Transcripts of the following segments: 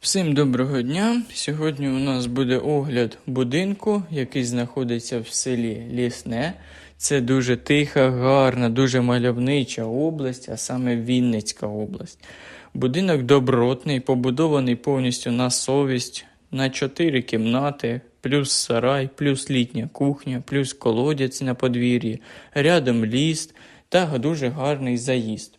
Всім доброго дня! Сьогодні у нас буде огляд будинку, який знаходиться в селі Лісне. Це дуже тиха, гарна, дуже мальовнича область, а саме Вінницька область. Будинок добротний, побудований повністю на совість, на 4 кімнати, плюс сарай, плюс літня кухня, плюс колодязь на подвір'ї, рядом ліс та дуже гарний заїзд.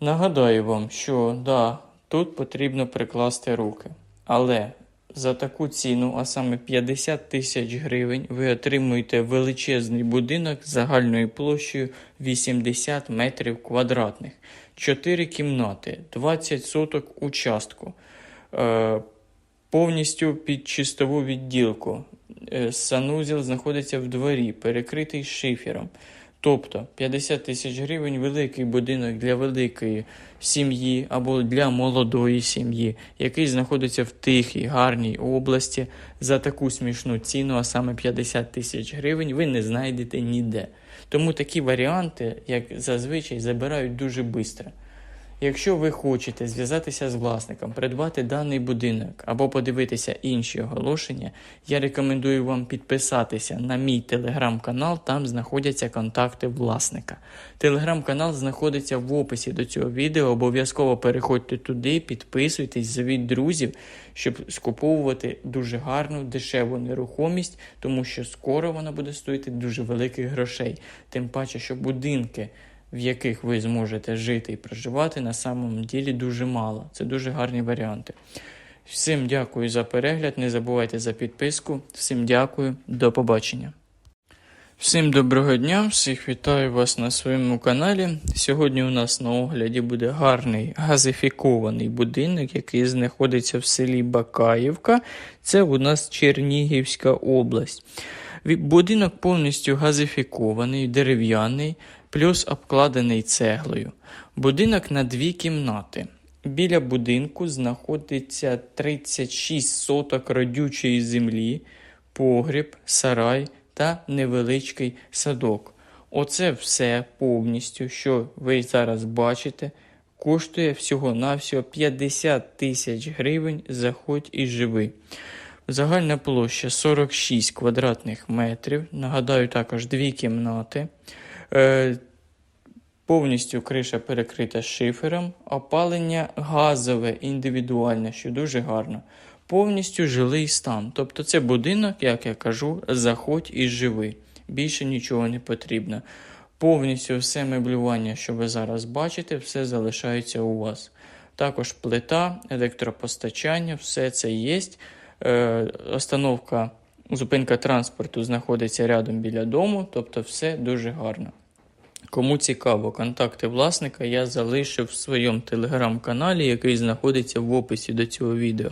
Нагадаю вам, що да, тут потрібно прикласти руки. Але за таку ціну, а саме 50 тисяч гривень, ви отримуєте величезний будинок з загальною площею 80 метрів квадратних, 4 кімнати, 20 соток участку, е, повністю під чистову відділку. Е, санузел знаходиться в дворі, перекритий шифером. Тобто 50 тисяч гривень великий будинок для великої сім'ї або для молодої сім'ї, який знаходиться в тихій, гарній області за таку смішну ціну, а саме 50 тисяч гривень, ви не знайдете ніде. Тому такі варіанти, як зазвичай, забирають дуже швидко. Якщо ви хочете зв'язатися з власником, придбати даний будинок або подивитися інші оголошення, я рекомендую вам підписатися на мій телеграм-канал, там знаходяться контакти власника. Телеграм-канал знаходиться в описі до цього відео. Обов'язково переходьте туди, підписуйтесь, зовіть друзів, щоб скуповувати дуже гарну, дешеву нерухомість, тому що скоро вона буде стоїти дуже великих грошей. Тим паче, що будинки в яких ви зможете жити і проживати, на самом ділі дуже мало. Це дуже гарні варіанти. Всім дякую за перегляд. Не забувайте за підписку. Всім дякую, до побачення. Всім доброго дня, всіх вітаю вас на своєму каналі. Сьогодні у нас на огляді буде гарний газифікований будинок, який знаходиться в селі Бакаївка. Це у нас Чернігівська область. Будинок повністю газифікований, дерев'яний, плюс обкладений цеглою. Будинок на дві кімнати. Біля будинку знаходиться 36 соток родючої землі, погріб, сарай та невеличкий садок. Оце все повністю, що ви зараз бачите, коштує всього-навсього 50 тисяч гривень. Заходь і живи. Загальна площа 46 квадратних метрів. Нагадаю, також дві кімнати. Е, повністю криша перекрита шифером, опалення газове, індивідуальне, що дуже гарно. Повністю жилий стан. Тобто це будинок, як я кажу, заходь і живи. Більше нічого не потрібно. Повністю все меблювання, що ви зараз бачите, все залишається у вас. Також плита, електропостачання, все це є. Е, остановка, зупинка транспорту знаходиться рядом біля дому, тобто все дуже гарно. Кому цікаво, контакти власника я залишив в своєму телеграм-каналі, який знаходиться в описі до цього відео.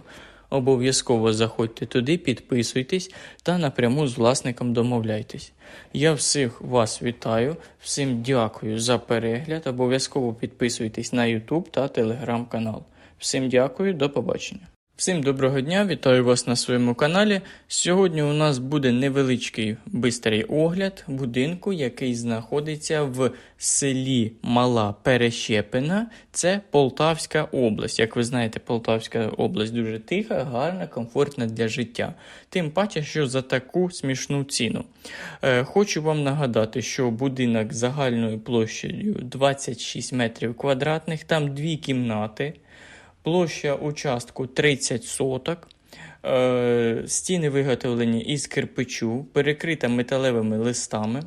Обов'язково заходьте туди, підписуйтесь та напряму з власником домовляйтесь. Я всіх вас вітаю, всім дякую за перегляд. Обов'язково підписуйтесь на YouTube та телеграм-канал. Всім дякую, до побачення. Всім доброго дня, вітаю вас на своєму каналі. Сьогодні у нас буде невеличкий бистрий огляд будинку, який знаходиться в селі Мала Перещепина. Це Полтавська область. Як ви знаєте, Полтавська область дуже тиха, гарна, комфортна для життя. Тим паче, що за таку смішну ціну. Е, хочу вам нагадати, що будинок загальною площею 26 метрів квадратних, там дві кімнати. Площа участку 30 соток. Е, стіни виготовлені із кирпичу, перекрита металевими листами.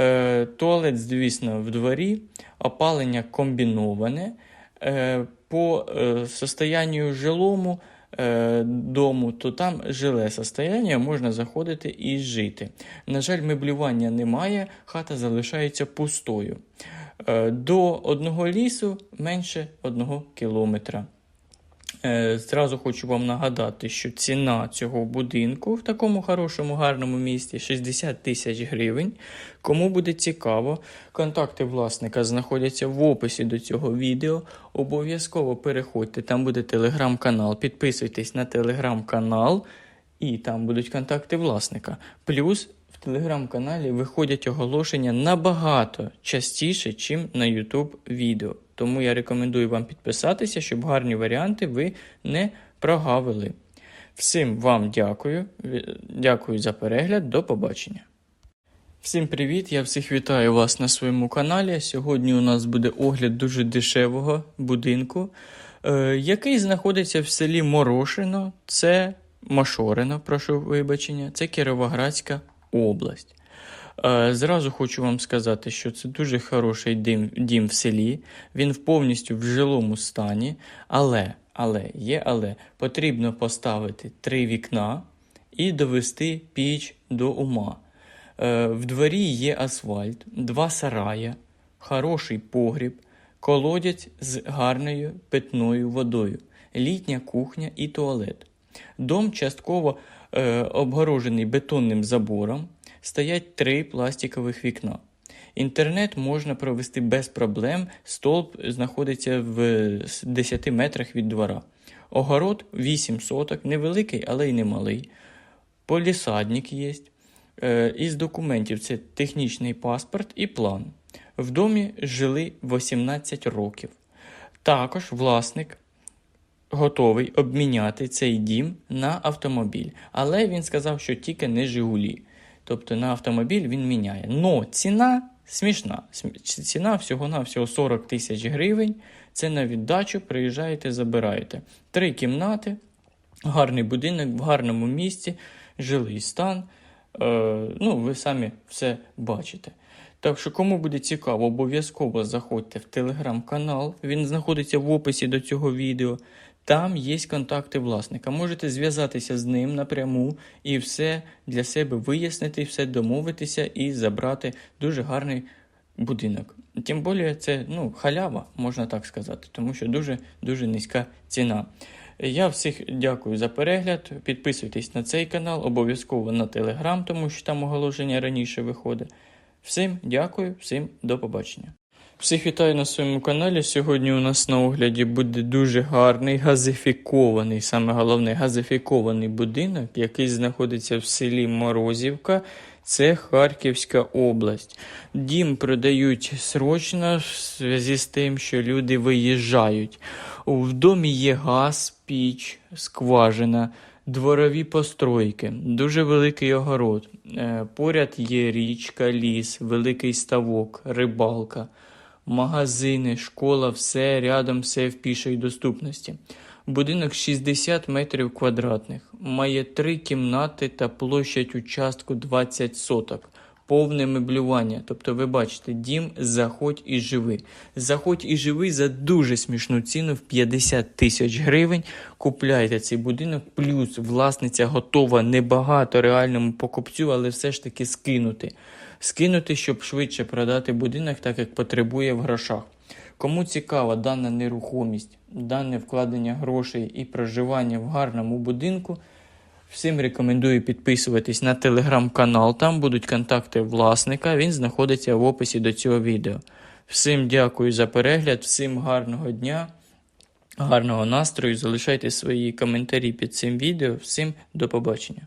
Е, туалет, звісно, в дворі, опалення комбіноване. Е, по состоянню жилому дому, то там жиле состояння, можна заходити і жити. На жаль, меблювання немає, хата залишається пустою. До одного лісу менше одного кілометра. Е, Зразу хочу вам нагадати, що ціна цього будинку в такому хорошому, гарному місті 60 тисяч гривень. Кому буде цікаво, контакти власника знаходяться в описі до цього відео. Обов'язково переходьте, там буде телеграм-канал. Підписуйтесь на телеграм-канал, і там будуть контакти власника. Плюс в телеграм-каналі виходять оголошення набагато частіше, ніж на YouTube відео. Тому я рекомендую вам підписатися, щоб гарні варіанти ви не прогавили. Всім вам дякую. Дякую за перегляд. До побачення. Всім привіт! Я всіх вітаю вас на своєму каналі. Сьогодні у нас буде огляд дуже дешевого будинку, е, який знаходиться в селі Морошино. Це Машорино, прошу вибачення, це Кіровоградська область. Е, Зразу хочу вам сказати, що це дуже хороший дім, дім в селі. Він повністю в жилому стані, але, але, є але, потрібно поставити три вікна і довести піч до ума. Е, В дворі є асфальт, два сарая, хороший погріб, колодязь з гарною питною водою, літня кухня і туалет. Дом частково е, обгорожений бетонним забором, стоять три пластикових вікна. Інтернет можна провести без проблем, столб знаходиться в 10 метрах від двора. Огород 8 соток, невеликий, але й немалий. Полісадник є. Е, Із документів це технічний паспорт і план. В домі жили 18 років. Також власник готовий обміняти цей дім на автомобіль. Але він сказав, що тільки не Жигулі. Тобто на автомобіль він міняє. Но ціна смішна. Ціна всього-навсього 40 тисяч гривень. Це на віддачу, приїжджаєте, забираєте. Три кімнати, гарний будинок в гарному місці, жилий стан. Е, ну, ви самі все бачите. Так що, кому буде цікаво, обов'язково заходьте в телеграм-канал. Він знаходиться в описі до цього відео. Там є контакти власника. Можете зв'язатися з ним напряму і все для себе вияснити, все домовитися і забрати дуже гарний будинок. Тим більше це ну, халява, можна так сказати, тому що дуже дуже низька ціна. Я всіх дякую за перегляд. Підписуйтесь на цей канал, обов'язково на телеграм, тому що там оголошення раніше виходить. Всім дякую, всім до побачення. Всіх вітаю на своєму каналі. Сьогодні у нас на огляді буде дуже гарний газифікований, саме головне, газифікований будинок, який знаходиться в селі Морозівка. Це Харківська область. Дім продають срочно в зв'язку з тим, що люди виїжджають. В домі є газ, піч, скважина, дворові постройки, дуже великий огород. Е, Поряд є річка, ліс, великий ставок, рибалка, магазини, школа, все рядом, все в пішій доступності. Будинок 60 метрів квадратних, має три кімнати та площадь участку 20 соток. Повне меблювання. Тобто, ви бачите, дім заходь і живи. Заходь і живи за дуже смішну ціну в 50 тисяч гривень. Купляйте цей будинок, плюс власниця готова небагато реальному покупцю, але все ж таки скинути. Скинути, щоб швидше продати будинок, так як потребує в грошах. Кому цікава дана нерухомість, дане вкладення грошей і проживання в гарному будинку, всім рекомендую підписуватись на телеграм-канал. Там будуть контакти власника. Він знаходиться в описі до цього відео. Всім дякую за перегляд, всім гарного дня, гарного настрою. Залишайте свої коментарі під цим відео. Всім до побачення.